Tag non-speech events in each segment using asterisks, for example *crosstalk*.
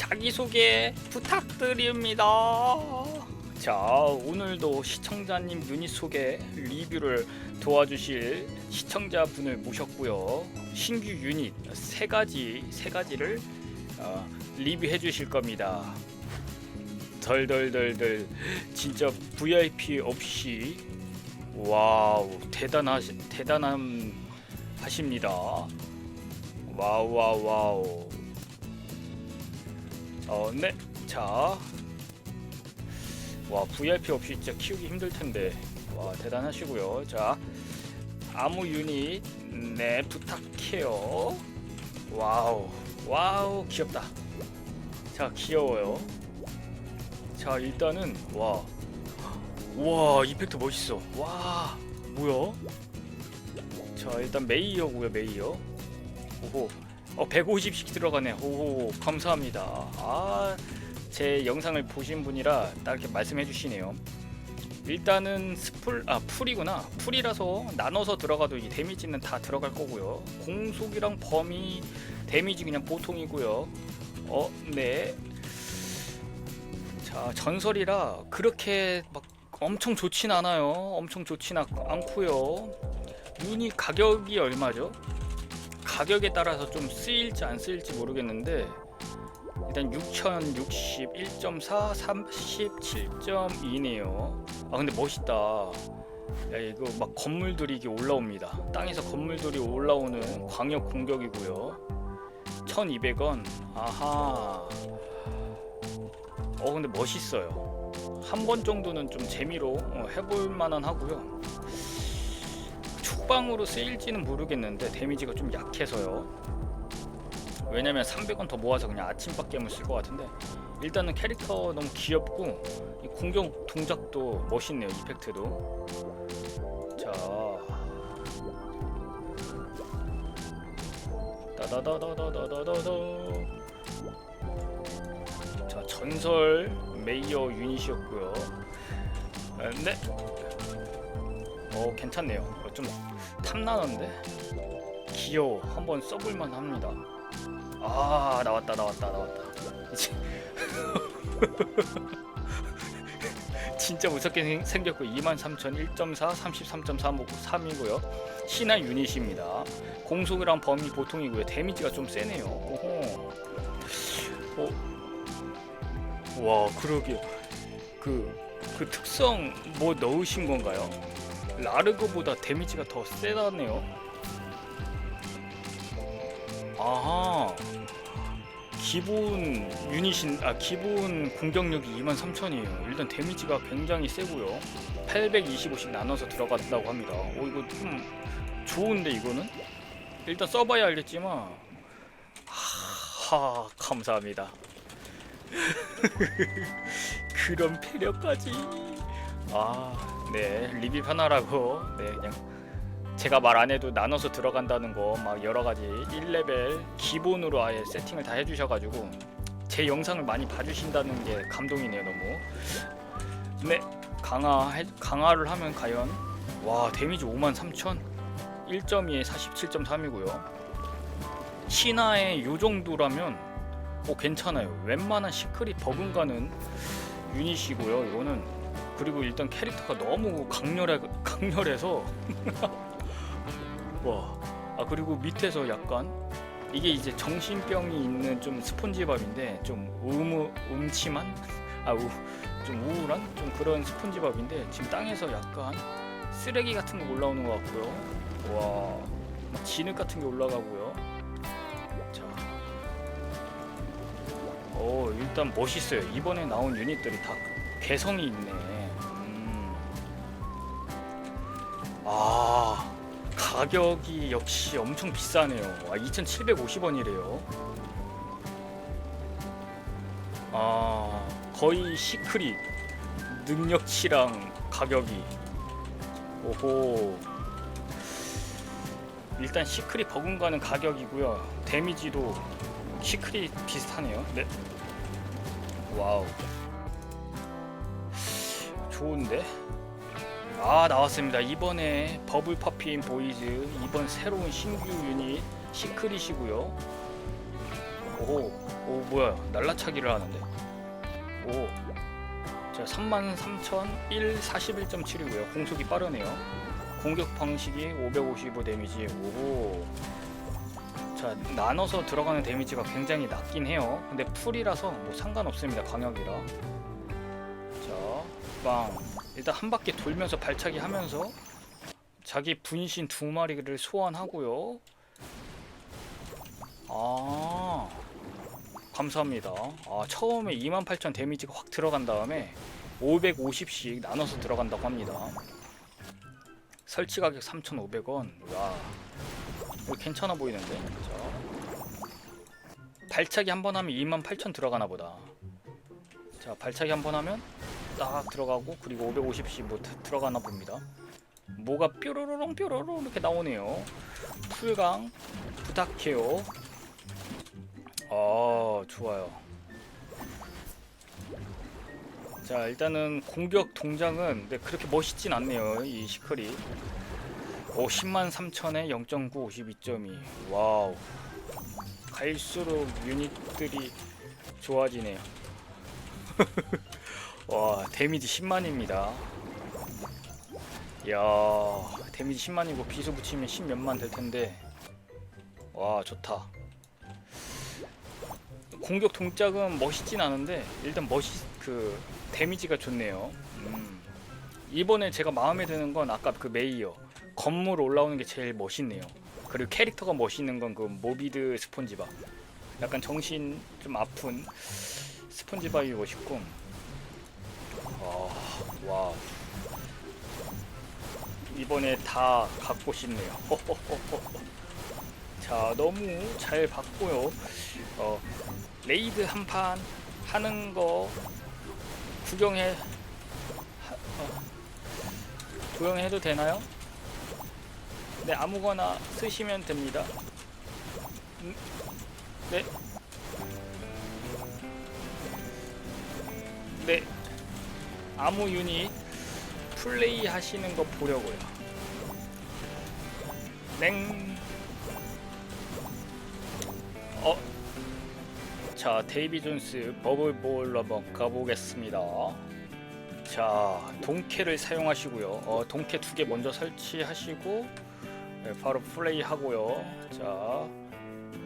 자기소개 부탁드립니다. 자, 오늘도 시청자님 유닛 소개 리뷰를 도와주실 시청자분을 모셨고요. 신규 유닛 세 가지 세 가지를 어, 리뷰해 주실 겁니다. 덜덜덜덜 진짜 VIP 없이 와우 대단하시 대단함 하십니다. 와우 와우 와우. 어, 네. 자. 와, VIP 없이 진짜 키우기 힘들 텐데. 와, 대단하시고요. 자. 아무 유닛 네, 부탁해요. 와우. 와우, 귀엽다. 자, 귀여워요. 자, 일단은 와. 와, 이펙트 멋있어. 와. 뭐야? 자, 일단 메이어고요, 메이어. 오호. 어 150씩 들어가네. 오 감사합니다. 아, 제 영상을 보신 분이라 딱 이렇게 말씀해 주시네요. 일단은 스풀 아 풀이구나. 풀이라서 나눠서 들어가도 이 데미지는 다 들어갈 거고요. 공속이랑 범위 데미지 그냥 보통이고요. 어, 네. 자, 전설이라 그렇게 막 엄청 좋진 않아요. 엄청 좋진 않- 않고요. 유닛 가격이 얼마죠? 가격에 따라서 좀 쓰일지 안 쓰일지 모르겠는데 일단 6061.4 37.2네요. 아 근데 멋있다. 야 이거 막 건물들이 이게 올라옵니다. 땅에서 건물들이 올라오는 광역 공격이고요. 1200원. 아하. 어 근데 멋있어요. 한 번 정도는 좀 재미로 어, 해볼 만한 하고요 축방으로 쓰일지는 모르겠는데 데미지가 좀 약해서요. 왜냐면 300원 더 모아서 그냥 아침밥 게임을 쓸 것 같은데 일단은 캐릭터 너무 귀엽고 이 공격 동작도 멋있네요 이펙트도. 자. 따다다다다다다다 자 전설 메이어 유닛이었고요. 아, 네. 어 괜찮네요 어, 좀 탐나는데. 귀여워. 한번 써볼만 합니다. 아 나왔다 나왔다 나왔다. 이제 *laughs* 진짜 무섭게 생- 생겼고 23,001.4 33.3이고요. 신화 유닛입니다. 공속이랑 범위 보통이고요. 데미지가 좀 세네요. 오호. 어. 와 그러게. 그, 그 특성 뭐 넣으신 건가요? 라르그보다 데미지가 더 세다네요. 아하. 기본 유닛인 아 기본 공격력이 23,000이에요. 일단 데미지가 굉장히 세고요. 825씩 나눠서 들어간다고 합니다. 오 이거 좀 좋은데 이거는 일단 써봐야 알겠지만 하 감사합니다. *laughs* 그런 배려까지. 아, 네 리뷰 편하라고 네 그냥 제가 말 안 해도 나눠서 들어간다는 거 막 여러 가지 1레벨 기본으로 아예 세팅을 다 해주셔가지고 제 영상을 많이 봐주신다는 게 감동이네요 너무. 네 강화 해, 강화를 하면 과연 와 데미지 53,000 1.2에 47.3이고요. 신화의 요 정도라면 어, 괜찮아요. 웬만한 시크릿 버금가는 유닛이고요. 이거는 그리고 일단 캐릭터가 너무 강렬해 강렬해서 *laughs* 와. 아 그리고 밑에서 약간 이게 이제 정신병이 있는 좀 스폰지밥인데 좀 음우 음침한 아좀 우울한 좀 그런 스폰지밥인데 지금 땅에서 약간 쓰레기 같은 거 올라오는 것 같고요. 와. 막 진흙 같은 게 올라가고요. 자. 오, 일단 멋있어요. 이번에 나온 유닛들이 다 개성이 있네. 가격이 역시 엄청 비싸네요. 와, 2,750원이래요. 아, 거의 시크릿 능력치랑 가격이. 오호. 일단 시크릿 버금가는 가격이고요. 데미지도 시크릿 비슷하네요. 네. 와우. 좋은데? 아 나왔습니다. 이번에 버블 퍼핀 보이즈 이번 새로운 신규 유닛 시크릿이고요. 오, 오 뭐야 날라차기를 하는데 오 자, 33,001 41.7이고요. 공속이 빠르네요. 공격 방식이 555 데미지. 오. 자, 나눠서 들어가는 데미지가 굉장히 낮긴 해요. 근데 풀이라서 뭐 상관없습니다. 광역이라. 자, 빵. 일단 한 바퀴 돌면서 발차기 하면서 자기 분신 두 마리를 소환하고요. 아. 감사합니다. 아, 처음에 28,000 데미지가 확 들어간 다음에 550씩 나눠서 들어간다고 합니다. 설치 가격 3,500원. 와. 이거 괜찮아 보이는데. 자. 발차기 한 번 하면 28,000 들어가나 보다. 자, 발차기 한 번 하면 딱 들어가고 그리고 550씩 뭐 드- 들어가나 봅니다. 뭐가 뾰로로롱 뾰로로 이렇게 나오네요. 풀강 부탁해요. 아 좋아요. 자 일단은 공격 동작은 네, 그렇게 멋있진 않네요 이 시클이. 오 10만 3천에 0.9 52.2 와우. 갈수록 유닛들이 좋아지네요. *laughs* 와 데미지 10만입니다. 야 데미지 10만이고 비수 붙이면 10 몇만 될 텐데 와 좋다. 공격 동작은 멋있진 않은데 일단 멋있 그 데미지가 좋네요. 음. 이번에 제가 마음에 드는 건 아까 그 메이어 건물 올라오는 게 제일 멋있네요. 그리고 캐릭터가 멋있는 건 그 모비드 스폰지바. 약간 정신 좀 아픈 스폰지밥이 멋있고. 아, 와. 이번에 다 갖고 싶네요. *laughs* 자, 너무 잘 봤고요. 어, 레이드 한 판 하는 거 구경해 하, 어, 구경해도 되나요? 네 아무거나 쓰시면 됩니다. 음, 네. 네. 아무 유닛 플레이 하시는 거 보려고요. 냉. 어, 자, 데이비 존스 버블볼 한번 가보겠습니다. 자, 동캐를 사용하시고요. 어, 동캐 두 개 먼저 설치하시고 네, 바로 플레이 하고요. 자,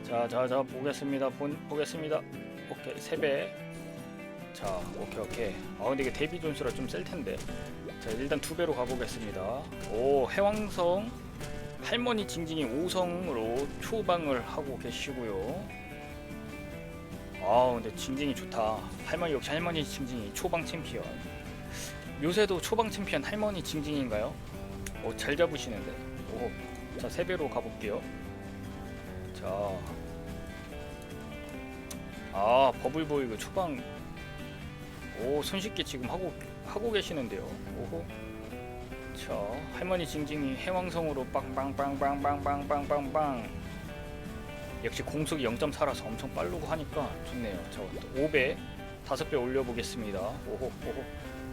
자, 자, 자 보겠습니다. 본, 보겠습니다. 오케이, 세 배. 자, 오케이, 오케이. 아, 근데 이게 데이비 존스라 좀 셀 텐데. 자, 일단 두 배로 가보겠습니다. 오, 해왕성 할머니 징징이 5성으로 초방을 하고 계시고요. 아 근데 징징이 좋다 할머니 역시 할머니 징징이 초방 챔피언 요새도 초방 챔피언 할머니 징징인가요? 오 잘 잡으시는데 오자 세배로 가볼게요 자 아 버블보이 그 초방 오 손쉽게 지금 하고 하고 계시는데요 오호 자 할머니 징징이 해왕성으로 빵빵빵빵빵빵빵빵빵 역시 공속이 0.4라서 엄청 빠르고 하니까 좋네요. 저 5배, 5배 올려보겠습니다. 오호, 오호.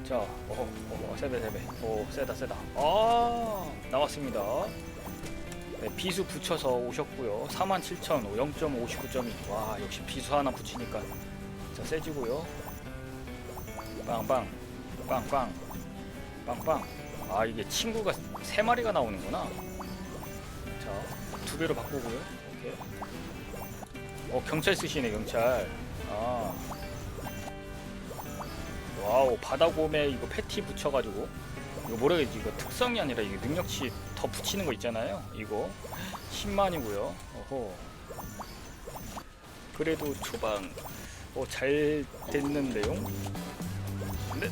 자, 오호, 오호, 세배, 세배. 오, 세다, 세다. 아, 나왔습니다. 네, 비수 붙여서 오셨고요. 47,000, 0.59.2. 와, 역시 비수 하나 붙이니까 자, 세지고요. 빵빵, 빵빵, 빵빵. 아, 이게 친구가 세 마리가 나오는구나. 자, 두 배로 바꾸고요. 오케이. 어 경찰 쓰시네 경찰. 아. 와우 바다곰에 이거 패티 붙여가지고. 이거 뭐라 해야지? 이거 특성이 아니라 이게 능력치 더 붙이는 거 있잖아요 이거. 10만이고요. 어허. 그래도 초반. 어, 잘 됐는데요 근데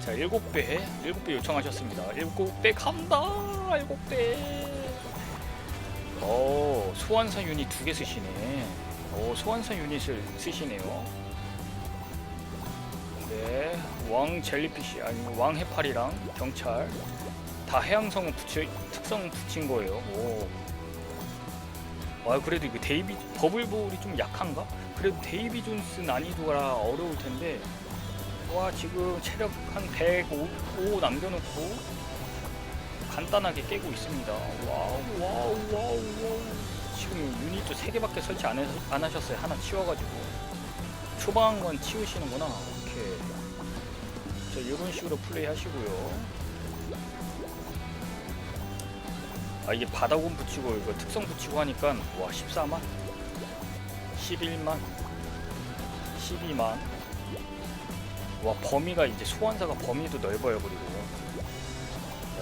자 7배 7배 요청하셨습니다 7배 간다 7배 오, 소환사 유닛 두 개 쓰시네. 오, 소환사 유닛을 쓰시네요. 네, 왕 젤리피시 아니면 왕 해파리랑 경찰 다 해양성은 붙여 특성 붙인 거예요. 오. 와, 그래도 이거 데이비 버블볼이 좀 약한가? 그래도 데이비 존스 난이도가 어려울 텐데. 와, 지금 체력 한 105 남겨놓고 간단하게 깨고 있습니다. 와우 와우 와우 와우 지금 유닛도 3개밖에 설치 안, 해, 안 하셨어요. 하나 치워가지고. 초반 건 치우시는구나. 오케이. 자, 이런 식으로 플레이 하시고요. 아, 이게 바닥원 붙이고 이거 특성 붙이고 하니까 와, 14만? 11만? 12만? 와, 범위가 이제 소환사가 범위도 넓어요, 그리고.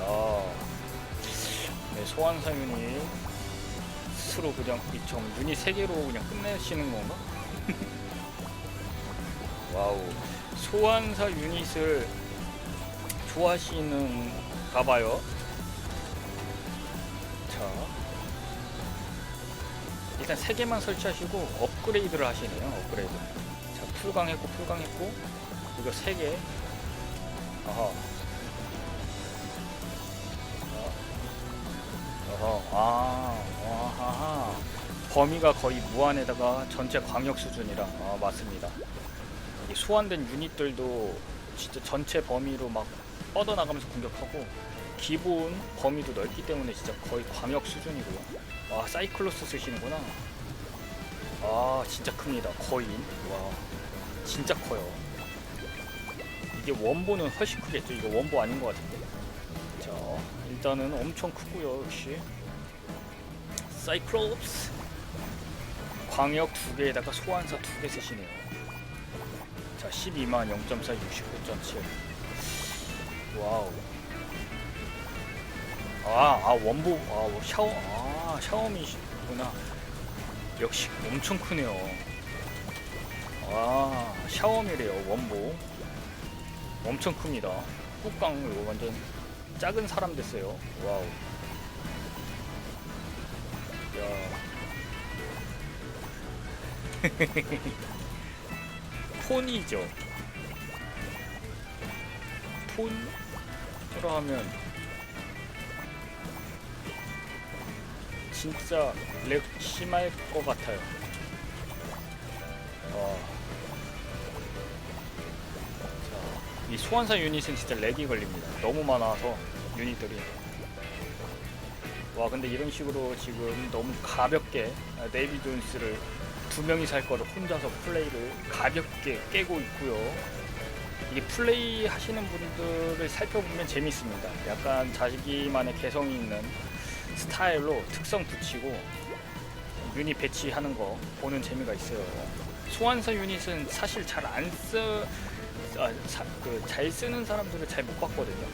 야. 네, 소환사 유닛 스스로 그냥 이점 유닛 3개로 그냥 끝내시는 건가? *laughs* 와우 소환사 유닛을 좋아하시는 가 봐요 자 일단 3개만 설치하시고 업그레이드를 하시네요 업그레이드 자 풀강했고 풀강했고 이거 3개 아하 어허, 아, 와하하. 범위가 거의 무한에다가 전체 광역 수준이라 아, 맞습니다. 이 소환된 유닛들도 진짜 전체 범위로 막 뻗어나가면서 공격하고 기본 범위도 넓기 때문에 진짜 거의 광역 수준이고요. 와 사이클로스 쓰시는구나. 아 진짜 큽니다. 거인. 와 진짜 커요. 이게 원보는 훨씬 크겠죠. 이거 원보 아닌 것 같은데. 자 일단은 엄청 크고요 역시. 사이클롭스. 광역 두 개에다가 소환사 두 개 쓰시네요. 자 12만 0.4 69.7 와우. 아, 아 원보 아 샤워 아 샤오미구나. 역시 엄청 크네요. 아 샤오미래요 원보 엄청 큽니다 꾹강 이거 완전 작은 사람 됐어요. 와우. 야. *laughs* 톤이죠. 톤으로 하면 진짜 렉 심할 것 같아요. 와. 이 소환사 유닛은 진짜 렉이 걸립니다. 너무 많아서 유닛들이. 와 근데 이런 식으로 지금 너무 가볍게 아, 네이비 존스를 두 명이 살 거를 혼자서 플레이를 가볍게 깨고 있고요. 이게 플레이 하시는 분들을 살펴보면 재밌습니다. 약간 자기만의 개성이 있는 스타일로 특성 붙이고 유닛 배치하는 거 보는 재미가 있어요. 소환사 유닛은 사실 잘안 써, 아, 그잘 쓰는 사람들을 잘 못 봤거든요.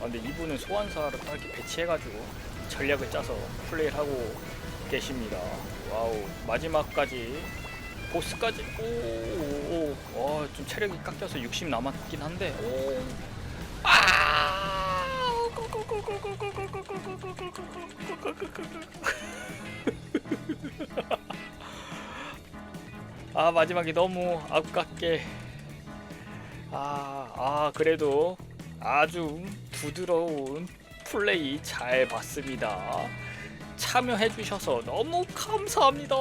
아, 근데 이분은 소환사를 딱 이렇게 배치해가지고 전략을 짜서 플레이를 하고 계십니다. 와우 마지막까지 보스까지 오오좀 체력이 깎여서 60 남았긴 한데 오 아! *laughs* 아 마지막에 너무 아깝게 아, 아 그래도 아주 부드러운 플레이 잘 봤습니다. 참여해 주셔서 너무 감사합니다.